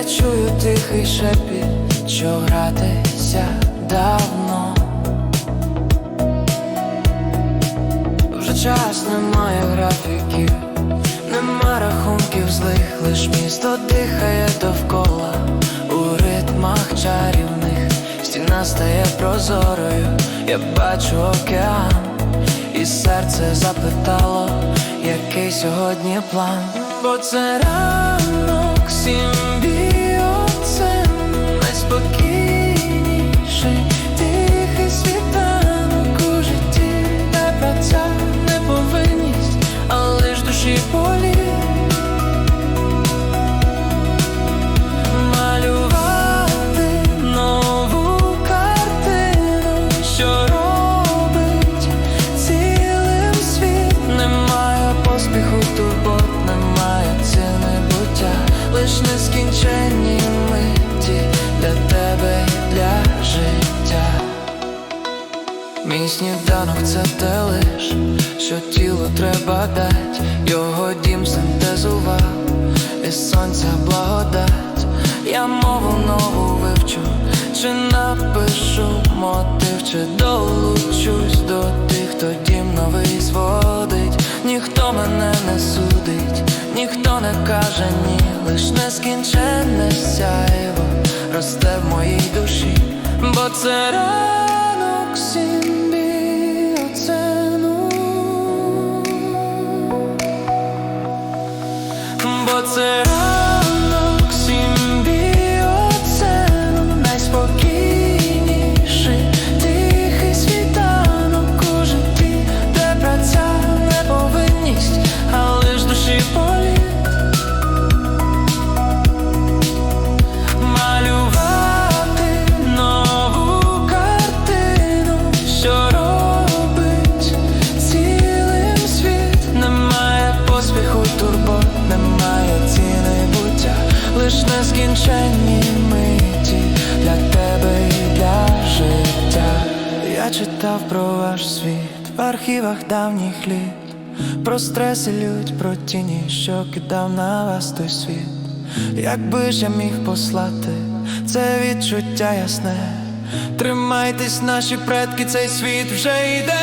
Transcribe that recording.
Я чую тихий шепіт, що гратися давно. Вже час немає графіків, нема рахунків злих, лиш місто дихає довкола у ритмах чарівних, стіна стає прозорою, я бачу океан, і серце запитало, який сьогодні план, бо це ранок симбіоцен Мій сніданок це те лиш, що тіло треба дать, його дім синтезував, із сонця благодать. Я мову нову вивчу, чи напишу мотив, чи долучусь до тих, хто дім новий зводить. Ніхто мене не судить, ніхто не каже ні, лиш нескінченне сяйво росте в моїй душі, бо це Бо нескінченні миті для тебе і для життя. Я читав про ваш світ в архівах давніх літ, про стреси лють, про тіні, що кидав на вас той світ. Якби ж я міг послати це відчуття ясне, тримайтесь, наші предки, цей світ вже йде.